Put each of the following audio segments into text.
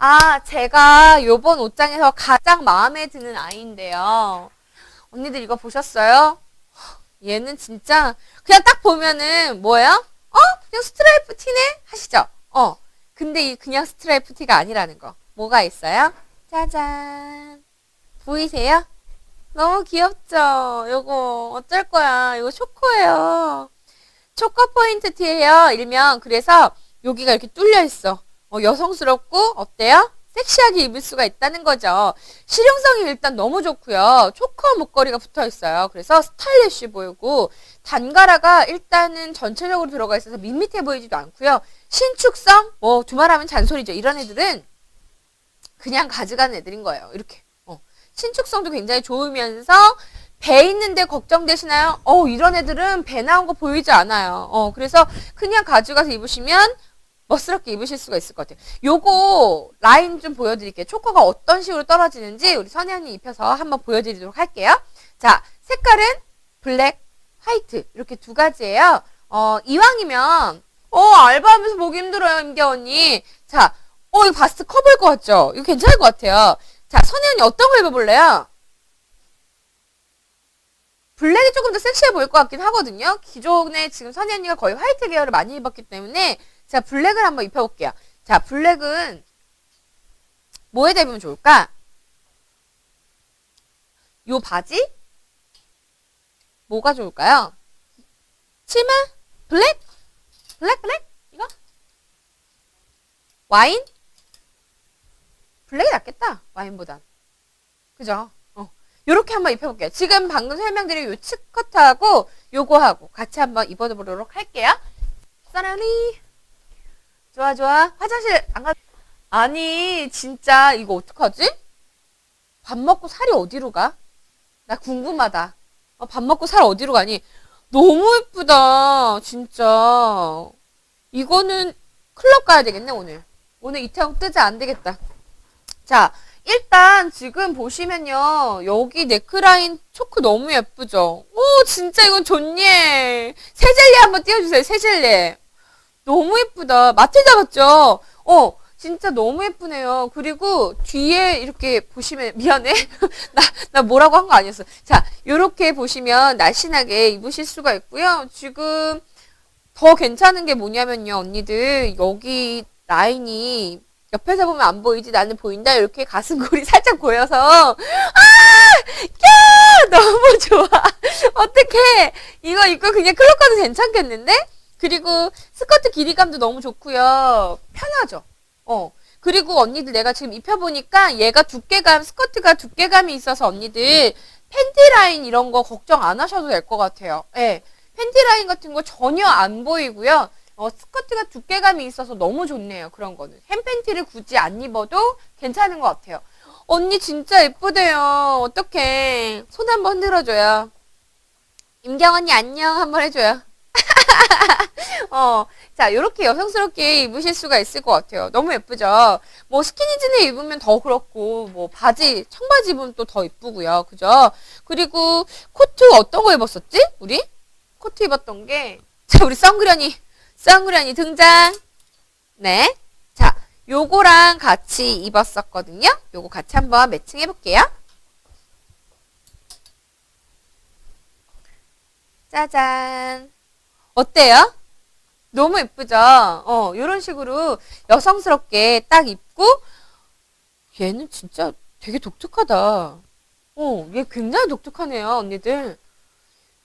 아, 제가 요번 옷장에서 가장 마음에 드는 아이인데요. 언니들 이거 보셨어요? 얘는 진짜 그냥 딱 보면은 뭐예요? 어? 그냥 스트라이프 티네? 하시죠? 어. 근데 이 그냥 스트라이프 티가 아니라는 거. 뭐가 있어요? 짜잔. 보이세요? 너무 귀엽죠? 요거 어쩔 거야. 이거 초코예요. 초코 포인트 티예요. 일명 그래서 여기가 이렇게 뚫려 있어. 어, 여성스럽고 어때요? 섹시하게 입을 수가 있다는 거죠. 실용성이 일단 너무 좋고요. 초커 목걸이가 붙어 있어요. 그래서 스타일리쉬 보이고 단가라가 일단은 전체적으로 들어가 있어서 밋밋해 보이지도 않고요. 신축성 뭐 두말하면 잔소리죠. 이런 애들은 그냥 가져가는 애들인 거예요. 이렇게 어. 신축성도 굉장히 좋으면서 배 있는데 걱정되시나요? 어 이런 애들은 배 나온 거 보이지 않아요. 어 그래서 그냥 가져가서 입으시면 멋스럽게 입으실 수가 있을 것 같아요. 요거 라인 좀 보여드릴게요. 초코가 어떤 식으로 떨어지는지 우리 선혜 언니 입혀서 한번 보여드리도록 할게요. 자, 색깔은 블랙, 화이트 이렇게 두 가지예요. 어, 이왕이면 어 알바하면서 보기 힘들어요, 임계 언니. 자, 어 이거 바스트 커 보일 것 같죠? 이거 괜찮을 것 같아요. 자, 선혜 언니 어떤 거 입어볼래요? 블랙이 조금 더 섹시해 보일 것 같긴 하거든요. 기존에 지금 선희 언니가 거의 화이트 계열을 많이 입었기 때문에 자, 블랙을 한번 입혀볼게요. 자, 블랙은 뭐에 대면 좋을까? 요 바지? 뭐가 좋을까요? 치마? 블랙? 블랙, 블랙? 이거? 와인? 블랙이 낫겠다. 와인보단. 그죠? 어. 요렇게 한번 입혀볼게요. 지금 방금 설명드린 요 스커트하고 요거하고 같이 한번 입어보도록 할게요. 사랑이. 좋아 좋아 화장실 안 가. 아니 진짜 이거 어떡하지? 밥 먹고 살이 어디로 가? 나 궁금하다. 어, 밥 먹고 살 어디로 가니? 너무 예쁘다 진짜. 이거는 클럽 가야 되겠네 오늘. 오늘 이태원 뜨자 안 되겠다. 자 일단 지금 보시면요 여기 네크라인 초크 너무 예쁘죠? 오 진짜 이건 좋네. 세젤리 한번 띄워주세요 세젤리. 너무 예쁘다. 마틸다 같죠? 어, 진짜 너무 예쁘네요. 그리고 뒤에 이렇게 보시면, 미안해. 나, 나 뭐라고 한 거 아니었어. 자, 요렇게 보시면 날씬하게 입으실 수가 있고요. 지금 더 괜찮은 게 뭐냐면요, 언니들. 여기 라인이 옆에서 보면 안 보이지 나는 보인다 이렇게 가슴골이 살짝 보여서 아 야 너무 좋아 어떡해 이거 입고 그냥 클럽 가도 괜찮겠는데 그리고 스커트 길이감도 너무 좋고요. 편하죠. 어. 그리고 언니들 내가 지금 입혀보니까 얘가 두께감, 스커트가 두께감이 있어서 언니들 팬티 라인 이런 거 걱정 안 하셔도 될 것 같아요. 예. 팬티 라인 같은 거 전혀 안 보이고요. 어, 스커트가 두께감이 있어서 너무 좋네요. 그런 거는. 햄팬티를 굳이 안 입어도 괜찮은 것 같아요. 언니 진짜 예쁘대요. 어떡해. 손 한번 흔들어줘요. 임경 언니 안녕 한번 해줘요. 어, 자, 요렇게 여성스럽게 입으실 수가 있을 것 같아요. 너무 예쁘죠? 뭐, 스키니진에 입으면 더 그렇고, 뭐, 바지, 청바지 입으면 또더 이쁘고요. 그죠? 그리고, 코트 어떤 거 입었었지? 우리? 코트 입었던 게, 자, 우리 썬그련이, 썬그련이 등장. 네. 자, 요거랑 같이 입었었거든요. 요거 같이 한번 매칭 해 볼게요. 짜잔. 어때요? 너무 예쁘죠? 어, 요런 식으로 여성스럽게 딱 입고, 얘는 진짜 되게 독특하다. 어, 얘 굉장히 독특하네요, 언니들.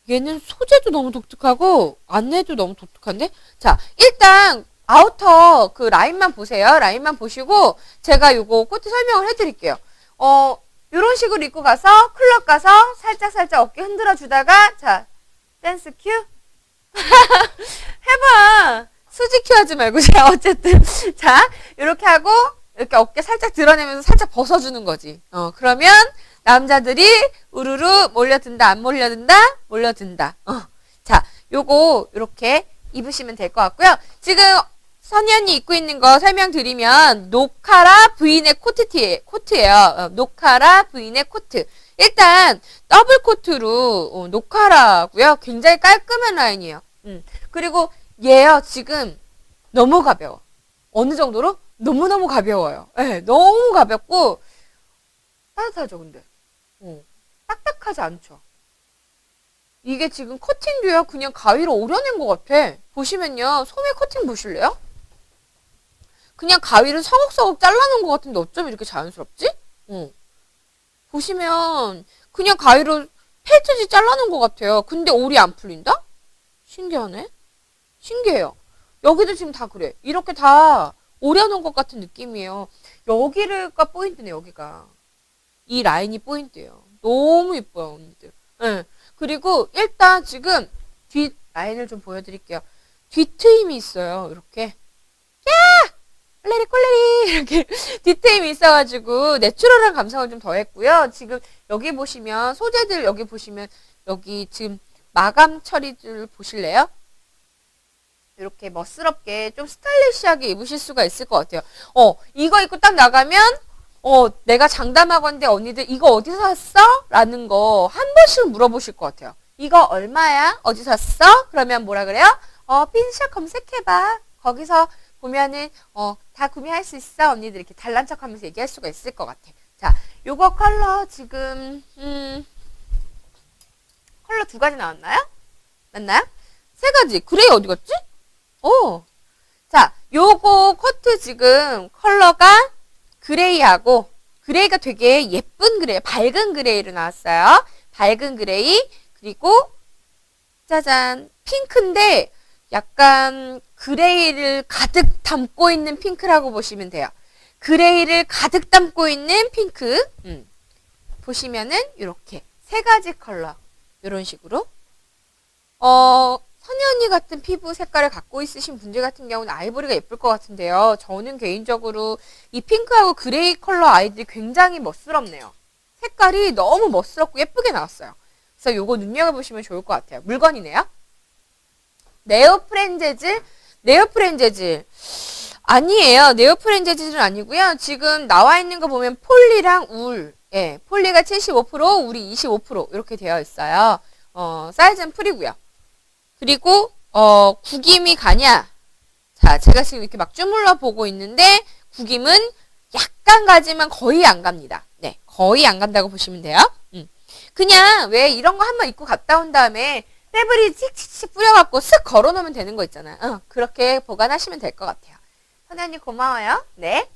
얘는 소재도 너무 독특하고, 안내도 너무 독특한데? 자, 일단, 아우터 그 라인만 보세요. 라인만 보시고, 제가 요거 코트 설명을 해드릴게요. 어, 요런 식으로 입고 가서, 클럽 가서, 살짝살짝 어깨 흔들어 주다가, 자, 댄스 큐. 해봐. 수지큐 하지 말고, 자, 어쨌든. 자, 이렇게 하고, 이렇게 어깨 살짝 드러내면서 살짝 벗어주는 거지. 어, 그러면, 남자들이 우르르 몰려든다, 안 몰려든다? 몰려든다. 어. 자, 요거, 이렇게 입으시면 될 것 같고요. 지금, 언니 입고 있는 거 설명드리면, 노카라 부인의 코트티, 코트예요. 어, 노카라 부인의 코트. 일단, 더블 코트로, 어, 노카라고요 굉장히 깔끔한 라인이에요. 음. 그리고 얘요, 지금 너무 가벼워. 어느 정도로? 너무너무 가벼워요. 예, 너무 가볍고 따뜻하죠, 근데. 어, 딱딱하지 않죠. 이게 지금 커팅도요, 그냥 가위로 오려낸 것 같아. 보시면요, 소매 커팅 보실래요? 그냥 가위를 서걱서걱 잘라놓은 것 같은데 어쩜 이렇게 자연스럽지? 어. 보시면 그냥 가위로 펠트지 잘라놓은 것 같아요. 근데 올이 안 풀린다? 신기하네. 신기해요. 여기도 지금 다 그래. 이렇게 다 오려놓은 것 같은 느낌이에요. 여기가 포인트네, 여기가. 이 라인이 포인트예요. 너무 예뻐요, 언니들. 예. 그리고 일단 지금 뒷 라인을 좀 보여드릴게요. 뒤트임이 있어요. 이렇게. 야! 꼴레리 꼴레리 이렇게 뒤트임이 있어가지고 내추럴한 감성을 좀 더했고요. 지금 여기 보시면 소재들 여기 보시면 여기 지금 마감 처리들 보실래요? 이렇게 멋스럽게 좀 스타일리시하게 입으실 수가 있을 것 같아요. 어, 이거 입고 딱 나가면 어, 내가 장담하건데 언니들 이거 어디서 샀어? 라는 거 한 번씩 물어보실 것 같아요. 이거 얼마야? 어디서 샀어? 그러면 뭐라 그래요? 어, 핀샵 검색해봐. 거기서 보면은 어, 다 구매할 수 있어. 언니들 이렇게 달란 척 하면서 얘기할 수가 있을 것 같아. 자, 요거 컬러 지금 음, 컬러 두 가지 나왔나요? 맞나요? 세 가지. 그레이 어디 갔지? 오. 자, 요거 커트 지금 컬러가 그레이하고 그레이가 되게 예쁜 그레이, 밝은 그레이로 나왔어요. 밝은 그레이 그리고 짜잔 핑크인데 약간 그레이를 가득 담고 있는 핑크라고 보시면 돼요. 그레이를 가득 담고 있는 핑크. 음. 보시면은 이렇게 세 가지 컬러 이런 식으로 어 언니 같은 피부 색깔을 갖고 있으신 분들 같은 경우는 아이보리가 예쁠 것 같은데요. 저는 개인적으로 이 핑크하고 그레이 컬러 아이들이 굉장히 멋스럽네요. 색깔이 너무 멋스럽고 예쁘게 나왔어요. 그래서 요거 눈여겨보시면 좋을 것 같아요. 물건이네요. 네오프렌 재질, 네오프렌 재질. 아니에요. 네오프렌 재질은 아니고요. 지금 나와 있는 거 보면 폴리랑 울. 예, 폴리가 75%, 울이 25% 이렇게 되어 있어요. 어, 사이즈는 풀이고요. 그리고 어, 구김이 가냐? 자, 제가 지금 이렇게 막 주물러 보고 있는데 구김은 약간 가지만 거의 안 갑니다. 네, 거의 안 간다고 보시면 돼요. 음. 그냥 왜 이런 거 한번 입고 갔다 온 다음에 패브리 칙칙칙 뿌려갖고 쓱 걸어놓으면 되는 거 있잖아요. 어, 그렇게 보관하시면 될 것 같아요. 선생님 고마워요. 네.